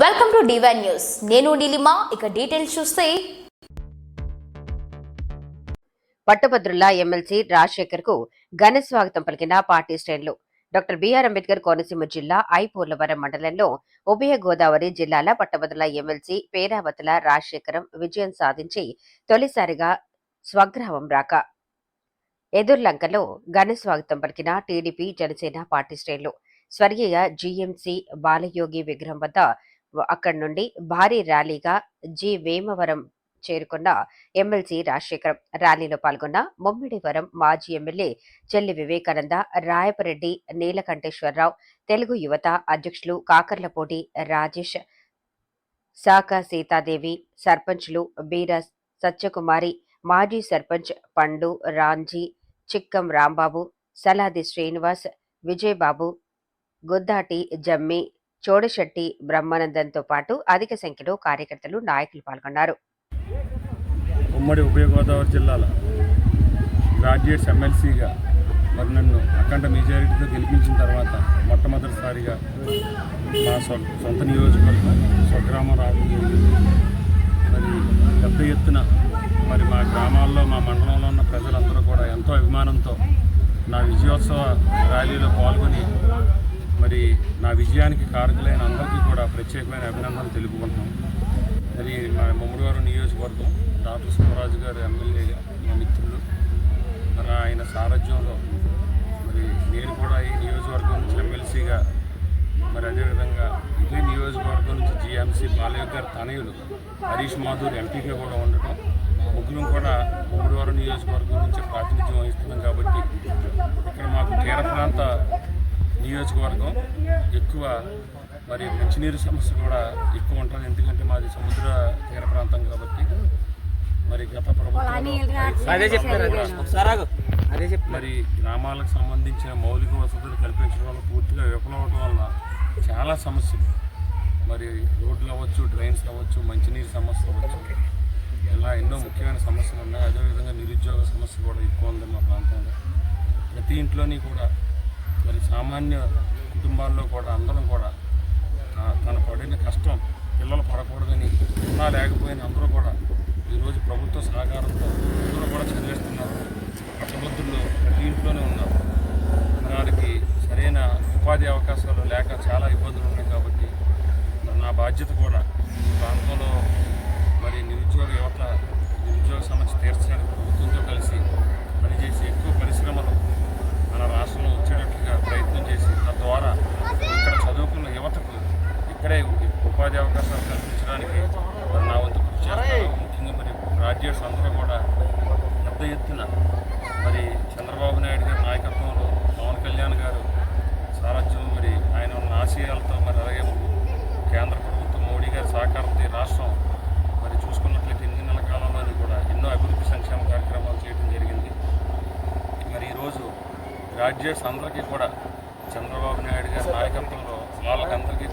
Welcome to divine news నేను నీలిమా ఇక details చూస్తే. పట్టభద్రుల ఎమ్మెల్సీ రాజశేఖర్కు ఘన స్వాగతం పలికిన పార్టీ శ్రేణులు. డాక్టర్ బిఆర్ అంబేద్కర్ కోనసీమ జిల్లా ఐ మండలంలో ఉభయ గోదావరి జిల్లాల పట్టభద్రుల ఎమ్మెల్సీ పేరావతుల రాజశేఖరం విజయం సాధించి తొలిసారిగా స్వగ్రామం రాక ఎదుర్లంకలో ఘన స్వాగతం పలికిన టీడీపీ జనసేన పార్టీ శ్రేణులు. స్వర్గీయ జీఎంసీ బాలయోగి విగ్రహం వద్ద అక్కడి నుండి భారీ ర్యాలీగా జి. వేమవరం చేరుకున్న ఎమ్మెల్సీ రాజశేఖరం. ర్యాలీలో పాల్గొన్న ముమ్మిడివరం మాజీ ఎమ్మెల్యే చెల్లి వివేకానంద రాయపరెడ్డి నీలకంఠేశ్వరరావు తెలుగు యువత అధ్యక్షులు కాకర్లపూడి రాజేష్ సాక సీతాదేవి సర్పంచ్లు బీర సత్యకుమారి మాజీ సర్పంచ్ పండు రాంజీ చిక్కం రాంబాబు సలాది శ్రీనివాస్ విజయబాబు గుద్దాటి జమ్మి చోడశెట్టి బ్రహ్మానందంతో పాటు అధిక సంఖ్యలో కార్యకర్తలు నాయకులు పాల్గొన్నారు. ఉమ్మడి ఉభయ గోదావరి జిల్లాల గ్రాడ్యుయేట్స్ ఎమ్మెల్సీగా మరి నన్ను అఖండ మెజారిటీతో గెలిపించిన తర్వాత మొట్టమొదటిసారిగా మా సొ సొంత నియోజకవర్గం స్వగ్రామం రావడం జరిగింది మరి పెద్ద ఎత్తున మరి మా గ్రామాల్లో మా మండలంలో ఉన్న ప్రజలందరూ కూడా ఎంతో అభిమానంతో నా విజయోత్సవ ర్యాలీలో పాల్గొని నా విజయానికి కారకులైన అందరికీ కూడా ప్రత్యేకమైన అభినందనలు తెలుపుకుంటున్నాం. మరి మా ముమ్మడివారం నియోజకవర్గం డాక్టర్ సుబ్బరాజు గారు ఎమ్మెల్యేగా మా మిత్రులు. మరి ఆయన సారథ్యంలో మరి నేను కూడా ఈ నియోజకవర్గం నుంచి ఎమ్మెల్సీగా మరి అదేవిధంగా ఇదే నియోజకవర్గం నుంచి జిఎంసీ బాలయ్య గారు తనయుడు హరీష్ మాధూర్ ఎంపీగా కూడా ఉండటం ముగ్గురం కూడా ముమ్మడివారం నియోజకవర్గం నుంచి ప్రాతినిధ్యం వహిస్తున్నాం కాబట్టి ఇక్కడ మాకు తీర ప్రాంత నియోజకవర్గం ఎక్కువ మరి మంచినీరు సమస్య కూడా ఎక్కువ ఉంటుంది. ఎందుకంటే మాది సముద్ర తీర ప్రాంతం కాబట్టి మరి గత ప్రభుత్వం మరి గ్రామాలకు సంబంధించిన మౌలిక వసతులు కల్పించడం వల్ల పూర్తిగా విఫలమవడం వల్ల చాలా సమస్యలు. మరి రోడ్లు అవ్వచ్చు డ్రైన్స్ అవ్వచ్చు మంచినీరు సమస్య అవ్వచ్చు. ఇలా ఎన్నో ముఖ్యమైన సమస్యలు ఉన్నాయి. అదేవిధంగా నిరుద్యోగ సమస్య కూడా ఎక్కువ ఉంది మా ప్రాంతంలో. ప్రతి ఇంట్లోని కూడా మరి సామాన్య కుటుంబాల్లో కూడా అందరం కూడా తన పడిన కష్టం పిల్లలు పడకూడదని ఉన్నా లేకపోయినా అందరూ కూడా ఈరోజు ప్రభుత్వ సహకారంతో అందరూ కూడా చదివేస్తున్నారు. పట్టభద్రులు ప్రతి ఇంట్లోనే ఉన్నారు. మరి వారికి సరైన ఉపాధి అవకాశాలు లేక చాలా ఇబ్బందులు ఉన్నాయి కాబట్టి నా బాధ్యత కూడా ఈ ప్రాంతంలో ఉపాధి అవకాశాలు కల్పించడానికి మరి నా వంతు కృషి చేస్తాను ముఖ్యంగా మరి గ్రాడ్యుయేట్స్ అందరూ కూడా పెద్ద ఎత్తున మరి చంద్రబాబు నాయుడు గారి నాయకత్వంలో పవన్ కళ్యాణ్ గారు సారథ్యం మరి ఆయన ఉన్న ఆశయాలతో మరి అలాగే కేంద్ర ప్రభుత్వం మోడీ గారి సహకారంతో ఈ రాష్ట్రం మరి చూసుకున్నట్లయితే ఎన్ని నెల కాలంలోని కూడా ఎన్నో అభివృద్ధి సంక్షేమ కార్యక్రమాలు చేయడం జరిగింది. మరి ఈరోజు గ్రాడ్యుయేట్స్ అందరికీ కూడా చంద్రబాబు నాయుడు గారి నాయకత్వంలో వాళ్ళకందరికీ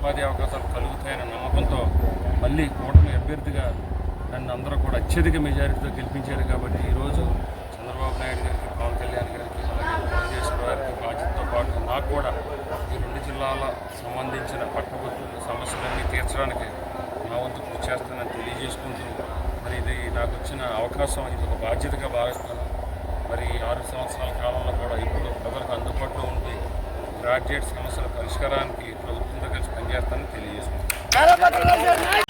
ఉపాధి అవకాశాలు కలుగుతాయనే నమ్మకంతో మళ్ళీ కూటమి అభ్యర్థిగా నన్ను అందరూ కూడా అత్యధిక మెజారిటీతో గెలిపించారు కాబట్టి ఈరోజు చంద్రబాబు నాయుడు గారికి పవన్ కళ్యాణ్ గారికి అలాగే పురంధేశ్వర గారికి బాధ్యతతో పాటు నాకు కూడా ఈ రెండు జిల్లాల సంబంధించిన పట్టభద్రుల సమస్యలన్నీ తీర్చడానికి నా వంతు కృషి చేస్తానని తెలియజేసుకుంటూ మరి ఇది నాకు వచ్చిన అవకాశం. ఇది ఒక బాధ్యతగా భావిస్తాను మరి ఈ ఆరు సంవత్సరాల కాలంలో కూడా ఇప్పుడు ప్రజలకు అందుబాటులో ఉండి గ్రాడ్యుయేట్ సమస్యల పరిష్కారానికి ప్రభుత్వంతో కలిసి పనిచేస్తానని తెలియజేసుకుంటాం